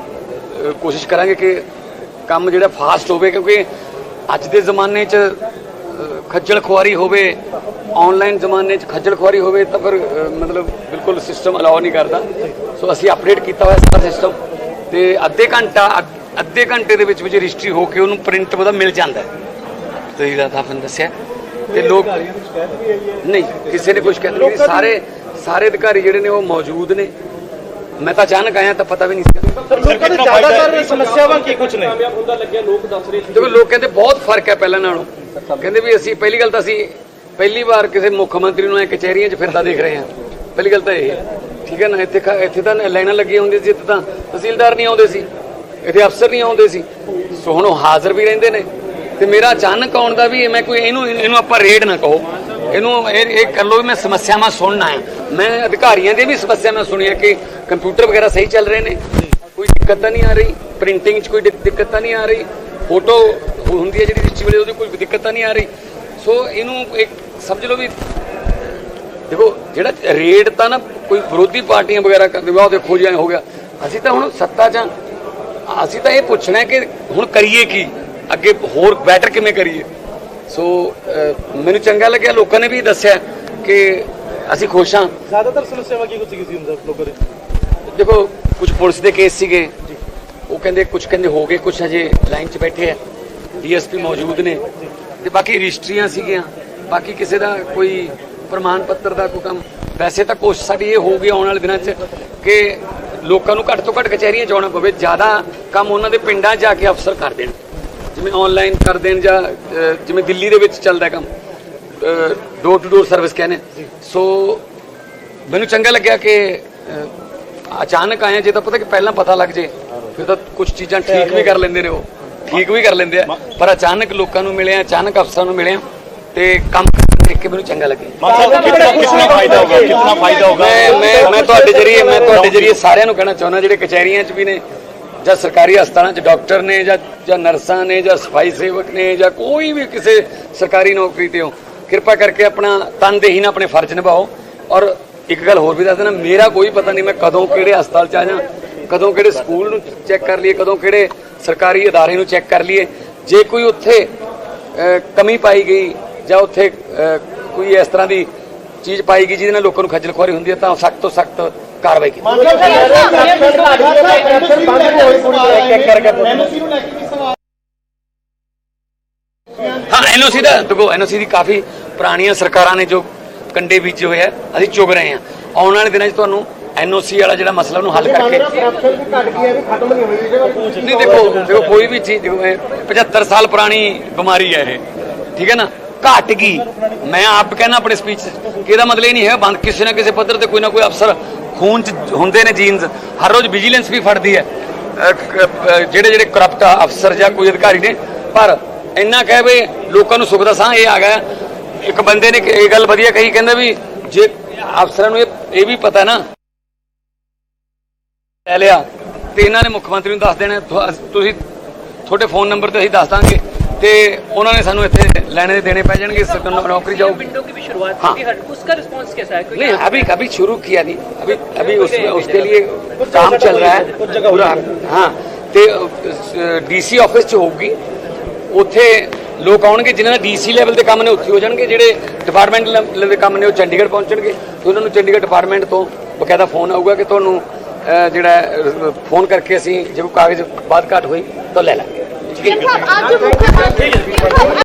ਕੋਸ਼ਿਸ਼ ਕਰਾਂਗੇ ਕਿ ਕੰਮ ਜਿਹੜਾ ਫਾਸਟ ਹੋਵੇ ਕਿਉਂਕਿ ਅੱਜ ਦੇ ਜ਼ਮਾਨੇ 'ਚ ਖੱਜਲ ਖੁਆਰੀ ਹੋਵੇ ਆਨਲਾਈਨ ਜ਼ਮਾਨੇ 'ਚ ਖੱਜਲ ਖੁਆਰੀ ਹੋਵੇ ਤਾਂ ਫਿਰ ਮਤਲਬ ਬਿਲਕੁਲ ਸਿਸਟਮ ਅਲਾਉ ਨਹੀਂ ਕਰਦਾ। ਸੋ ਅਸੀਂ ਅਪਡੇਟ ਕੀਤਾ ਹੋਇਆ ਸਾਰਾ ਸਿਸਟਮ ਤੇ ਅੱਧੇ ਘੰਟਾ ਅੱਧ- ਘੰਟੇ ਦੇ ਵਿੱਚ ਵਿੱਚ ਰਜਿਸਟਰੀ ਹੋ ਕੇ ਉਹਨੂੰ ਪ੍ਰਿੰਟ ਉਹਦਾ ਮਿਲ ਜਾਂਦਾ। ਹੈ ਤੁਸੀਂ ਦਾ ਤਾਂ ਦੱਸਿਆ। ਤੇ ਲੋਕ ਨਹੀਂ ਕਿਸੇ ਨੇ ਕੁਝ ਕਹਿ ਨਹੀਂ ਸਾਰੇ ਸਾਰੇ ਅਧਿਕਾਰੀ ਜਿਹੜੇ ਨੇ ਉਹ ਮੌਜੂਦ ਨੇ। ਮੈਂ ਤਾਂ ਅਚਾਨਕ ਆਇਆ ਤਾਂ ਪਤਾ ਵੀ ਨਹੀਂ ਸੀ। ਲੋਕਾਂ ਦੀ ਜ਼ਿਆਦਾਤਰ ਸਮੱਸਿਆਵਾਂ ਕੀ ਕੁਝ ਨੇ? ਦੇਖੋ ਲੋਕ ਕਹਿੰਦੇ ਬਹੁਤ ਫ਼ਰਕ ਹੈ ਪਹਿਲਾਂ ਨਾਲੋਂ। ਕਹਿੰਦੇ ਵੀ ਅਸੀਂ ਪਹਿਲੀ ਗੱਲ ਤਾਂ ਅਸੀਂ ਪਹਿਲੀ ਵਾਰ ਕਿਸੇ ਮੁੱਖ ਮੰਤਰੀ ਨੂੰ ਐ ਕਚਹਿਰੀਆਂ 'ਚ ਫਿਰਦਾ ਦੇਖ ਰਹੇ ਹਾਂ। ਪਹਿਲੀ ਗੱਲ ਤਾਂ ਇਹ ਹੈ। ਠੀਕ ਹੈ ਨਾ? ਇੱਥੇ ਇੱਥੇ ਤਾਂ ਲਾਈਨਾਂ ਲੱਗੀਆਂ ਹੁੰਦੀਆਂ ਸੀ ਇੱਥੇ ਤਾਂ ਤਹਿਸੀਲਦਾਰ ਨਹੀਂ ਆਉਂਦੇ ਸੀ। ਇੱਥੇ ਅਫਸਰ ਨਹੀਂ ਆਉਂਦੇ ਸੀ। ਸੋ ਹੁਣ ਉਹ ਹਾਜ਼ਰ ਵੀ ਰਹਿੰਦੇ ਨੇ। ਤੇ ਮੇਰਾ ਅਚਾਨਕ ਆਉਣ ਦਾ ਵੀ ਮੈਂ ਕੋਈ ਇਹਨੂੰ ਇਹਨੂੰ ਆਪਾਂ ਰੇਡ ਨਾ ਕਹੋ। ਇਹਨੂੰ ਇਹ ਇਹ ਕਰ ਲਓ ਵੀ ਮੈਂ ਸਮੱਸਿਆਵਾਂ ਸੁਣਨਾ ਹੈ। ਮੈਂ ਅਧਿਕਾਰੀਆਂ ਦੀ ਵੀ ਸਮੱਸਿਆਵਾਂ ਸੁਣੀਆਂ ਕਿ ਕੰਪਿਊਟਰ ਵਗੈਰਾ ਸਹੀ ਚੱਲ ਰਹੇ ਨੇ। ਕੋਈ ਦਿੱਕਤ ਤਾਂ ਨਹੀਂ ਆ ਰਹੀ। ਪ੍ਰਿੰਟਿੰਗ 'ਚ ਕੋਈ ਦਿੱਕ- ਦਿੱਕਤ ਨਹੀਂ ਆ ਰਹੀ। ਫੋਟੋ ਹੁੰਦੀ ਹੈ ਜਿਹੜੀ ਰਿਚੀ ਵੇਲੇ, ਉਹਦੀ ਕੋਈ ਦਿੱਕਤ ਨਹੀਂ ਆ ਰਹੀ। ਸੋ ਇਹਨੂੰ ਇੱਕ ਸਮਝ ਲਓ ਵੀ ਦੇਖੋ, ਜਿਹੜਾ ਰੇਡ ਤਾਂ ਨਾ ਕੋਈ ਵਿਰੋਧੀ ਪਾਰਟੀਆਂ ਵਗੈਰਾ ਕਰਦੇ ਵਾ ਉਹ ਦੇਖੋ ਜਿਹਾ ਹੋ ਗਿਆ। ਅਸੀਂ ਤਾਂ ਹੁਣ ਸੱਤਾ 'ਚ ਅਸੀਂ ਤਾਂ ਇਹ ਪੁੱਛਣਾ ਕਿ ਹੁਣ ਕਰੀਏ ਕੀ? ਅੱਗੇ ਹੋਰ ਬੈਟਰ ਕਿਵੇਂ ਕਰੀਏ? ਸੋ ਮੈਨੂੰ ਚੰਗਾ ਲੱਗਿਆ ਲੋਕਾਂ ਨੇ ਵੀ ਦੱਸਿਆ ਕਿ ਅਸੀਂ ਖੁਸ਼ ਹਾਂ। ਜ਼ਿਆਦਾਤਰ ਸਮੱਸਿਆਵਾਂ ਕੀ ਕੁਝ ਸੀ ਹੁੰਦਾ ਲੋਕਾਂ ਦੇ। ਦੇਖੋ ਕੁਝ ਪੁਲਿਸ ਦੇ ਕੇਸ ਸੀਗੇ। ਉਹ ਕਹਿੰਦੇ ਕੁਝ ਕਹਿੰਦੇ ਹੋ ਗਏ ਕੁਝ ਹਜੇ ਲਾਈਨ 'ਚ ਬੈਠੇ ਆ। ਡੀਐਸਪੀ ਮੌਜੂਦ ਨੇ। ਤੇ ਬਾਕੀ ਰਜਿਸਟਰੀਆਂ ਸੀਗੀਆਂ। ਬਾਕੀ ਕਿਸੇ ਦਾ ਕੋਈ ਪ੍ਰਮਾਣ ਪੱਤਰ ਦਾ ਕੋਈ ਕੰਮ। ਵੈਸੇ ਤਾਂ ਕੋਸ਼ਿਸ਼ ਸਾਡੀ ਇਹ ਹੋਊਗੀ ਆਉਣ ਵਾਲੇ ਦਿਨਾਂ 'ਚ ਕਿ ਲੋਕਾਂ ਨੂੰ ਘੱਟ ਤੋਂ ਘੱਟ ਕਚਹਿਰੀਆਂ 'ਚ ਆਉਣਾ ਪਵੇ। ਜ਼ਿਆਦਾ ਕੰਮ ਉਹਨਾਂ ਦੇ ਪਿੰਡਾਂ ਜਾ ਕੇ ਅਫਸਰ ਕਰ ਦੇਣ। ਜਿਵੇਂ ਆਨਲਾਈਨ ਕਰ ਦੇਣ ਜਾਂ ਜਿਵੇਂ ਦਿੱਲੀ ਦੇ ਵਿੱਚ ਚੱਲਦਾ ਕੰਮ ਡੋਰ ਟੂ ਡੋਰ ਸਰਵਿਸ ਕਹਿੰਦੇ ਸੋ ਮੈਨੂੰ ਚੰਗਾ ਲੱਗਿਆ ਕਿ ਅਚਾਨਕ ਆਏ ਜੇ ਤਾਂ ਪਤਾ ਕਿ ਪਹਿਲਾਂ ਪਤਾ ਲੱਗ ਜੇ ਫਿਰ ਤਾਂ ਕੁਝ ਚੀਜ਼ਾਂ ਠੀਕ ਵੀ ਕਰ ਲੈਂਦੇ ਨੇ ਉਹ। ਠੀਕ ਵੀ ਕਰ ਲੈਂਦੇ ਆ। ਪਰ ਅਚਾਨਕ ਲੋਕਾਂ ਨੂੰ ਮਿਲਿਆ ਅਚਾਨਕ ਅਫਸਰਾਂ ਨੂੰ ਮਿਲਿਆ ਤੇ ਕੰਮ ਦੇਖ ਕੇ ਮੈਨੂੰ ਚੰਗਾ ਲੱਗਿਆ। ਕਿੰਨਾ ਫਾਇਦਾ ਹੋਗਾ ਕਿੰਨਾ ਫਾਇਦਾ ਹੋਗਾ ਮੈਂ ਮੈਂ ਮੈਂ ਤੁਹਾਡੇ ਜਰੀਏ ਮੈਂ ਤੁਹਾਡੇ ਜਰੀਏ ਸਾਰਿਆਂ ਨੂੰ ਕਹਿਣਾ ਚਾਹੁੰਦਾ ਜਿਹੜੇ ਕਚਹਿਰੀਆਂ 'ਚ ਵੀ ਨੇ ਜਾਂ ਸਰਕਾਰੀ ਹਸਪਤਾਲਾਂ 'ਚ ਡਾਕਟਰ ਨੇ ਜਾਂ ਜਾਂ ਨਰਸਾਂ ਨੇ ਜਾਂ ਸਫ਼ਾਈ ਸੇਵਕ ਨੇ ਜਾਂ ਕੋਈ ਵੀ ਕਿਸੇ ਸਰਕਾਰੀ ਨੌਕਰੀ ਤੇ ਹੋ, ਕਿਰਪਾ ਕਰਕੇ ਆਪਣਾ ਤਨਦੇਹੀ ਨਾਲ ਆਪਣੇ ਫਰਜ਼ ਨਿਭਾਓ। ਔਰ ਇੱਕ ਗੱਲ ਹੋਰ ਵੀ ਦੱਸ ਦੇਣਾ ਮੇਰਾ ਕੋਈ ਪਤਾ ਨਹੀਂ ਮੈਂ ਕਦੋਂ ਕਿਹੜੇ ਹਸਪਤਾਲ 'ਚ ਆ ਜਾਂ ਕਦੋਂ ਕਿਹੜੇ ਸਕੂਲ ਨੂੰ ਚੈੱਕ ਕਰ ਲਈਏ, ਕਦੋਂ ਕਿਹੜੇ ਸਰਕਾਰੀ ਅਦਾਰੇ ਨੂੰ ਚੈੱਕ ਕਰ ਲਈਏ। ਜੇ ਕੋਈ ਉੱਥੇ ਕਮੀ ਪਾਈ ਗਈ ਜਾਂ ਉੱਥੇ ਕੋਈ ਇਸ ਤਰ੍ਹਾਂ ਦੀ ਚੀਜ਼ ਪਾਈ ਗਈ ਜਿਹਦੇ ਨਾਲ ਲੋਕਾਂ ਨੂੰ ਖੱਜਲ ਖੁਆਰੀ ਹੁੰਦੀ ਹੈ, ਤਾਂ ਸਖਤ ਤੋਂ ਸਖਤ ਕਾਰਵਾਈ ਕੀਤੀ। ਹਾਂ ਐਨਓਸੀ ਦਾ ਦੇਖੋ ਐਨਓਸੀ ਦੀ ਕਾਫੀ ਪੁਰਾਣੀਆਂ ਸਰਕਾਰਾਂ ਨੇ ਜੋ ਕੰਡੇ ਬੀਜੇ ਹੋਏ ਆ ਅਸੀਂ ਚੁਗ ਰਹੇ ਹਾਂ। ਆਉਣ ਵਾਲੇ ਦਿਨਾਂ 'ਚ ਤੁਹਾਨੂੰ ਐਨਓਸੀ ਵਾਲਾ ਜਿਹੜਾ ਮਸਲਾ ਉਹਨੂੰ ਹੱਲ ਕਰਕੇ ਨਹੀਂ ਦੇਖੋ ਦੇਖੋ ਕੋਈ ਵੀ ਚੀਜ਼ ਦੇਖੋ ਇਹ 75 ਸਾਲ ਪੁਰਾਣੀ ਬਿਮਾਰੀ ਹੈ ਇਹ ਠੀਕ ਹੈ ਨਾ? ਘਟ ਗਈ। ਮੈਂ ਆਪ ਕਹਿੰਦਾ ਆਪਣੇ ਸਪੀਚ ਕਿ ਇਹਦਾ ਮਤਲਬ ਇਹ ਨਹੀਂ ਹੈ ਬੰਦ ਕਿਸੇ ਨਾ ਕਿਸੇ ਪੱਧਰ ਤੇ ਕੋਈ ਨਾ ਕੋਈ ਅਫਸਰ ਖੂਨ ਚ ਹੁੰਦੇ ਨੇ ਜੀਨਸ ਹਰ ਰੋਜ਼ ਵਿਜੀਲੈਂਸ ਵੀ ਫੜਦੀ ਹੈ। ਜਿਹੜੇ ਜਿਹੜੇ ਕਰਪਟ ਅਫਸਰ ਜਾਂ ਕੋਈ ਅਧਿਕਾਰੀ ਨੇ, ਪਰ ਇੰਨਾ ਕਹਿ ਵੀ ਲੋਕਾਂ ਨੂੰ ਸੁਖ ਦਾ ਸਾਹ ਇਹ ਆ ਗਿਆ। ਇੱਕ ਬੰਦੇ ਨੇ ਇਹ ਗੱਲ ਵਧੀਆ ਕਹੀ, ਕਹਿੰਦਾ ਵੀ ਜੇ ਅਫਸਰਾਂ ਨੂੰ ਇਹ ਇਹ ਵੀ ਪਤਾ ਨਾ, ਲੈ ਲਿਆ, ਤੇ ਇਹਨਾਂ ਨੇ ਮੁੱਖ ਮੰਤਰੀ ਨੂੰ ਦੱਸ ਦੇਣਾ ਤੁਸੀਂ, ਤੁਹਾਡੇ ਫੋਨ ਨੰਬਰ ਤੇ ਅਸੀਂ ਦੱਸ ਦਾਂਗੇ। ਤੇ ਉਹਨਾਂ ਨੇ ਸਾਨੂੰ ਇੱਥੇ ਲੈਣੇ ਦੇ देने पै जाएंगे इससे तो नौ- नौकरी जाओगी विंडो की भी शुरुआत हाँ। की थी हर उसका रिस्पांस कैसा है नहीं अभी अभी शुरू किया नहीं अभी अभी उस, उसके लिए काम चल रहा है पूरा हाँ ਤੇ ਡੀਸੀ ਆਫਿਸ ਚ ਹੋਊਗੀ ਉੱਥੇ ਲੋਕ ਆਉਣਗੇ ਜਿਨ੍ਹਾਂ ਦਾ ਡੀਸੀ ਲੈਵਲ ਦੇ ਕੰਮ ਨੇ ਉੱਥੇ ਹੋ ਜਾਣਗੇ ਜਿਹੜੇ ਡਿਪਾਰਟਮੈਂਟ ਲੈਵਲ ਦੇ ਕੰਮ ਨੇ ਉਹ ਚੰਡੀਗੜ੍ਹ ਪਹੁੰਚਣਗੇ ਤੇ ਉਹਨਾਂ ਨੂੰ ਚੰਡੀਗੜ੍ਹ ਡਿਪਾਰਟਮੈਂਟ ਤੋਂ ਬਕਾਇਦਾ ਫੋਨ ਆਊਗਾ ਕਿ ਤੁਹਾਨੂੰ ਅਹ, ਜਿਹੜਾ ਫੋਨ ਕਰਕੇ ਅਸੀਂ ਜੇ ਕੋਈ ਕਾਗਜ਼ ਬਾਤ ਘਾਟ ਹੋਈ ਤਾਂ ਲੈ ਲਾਂਗੇ ਠੀਕ ਹੈ ਅੱਜ ਮੁੱਖ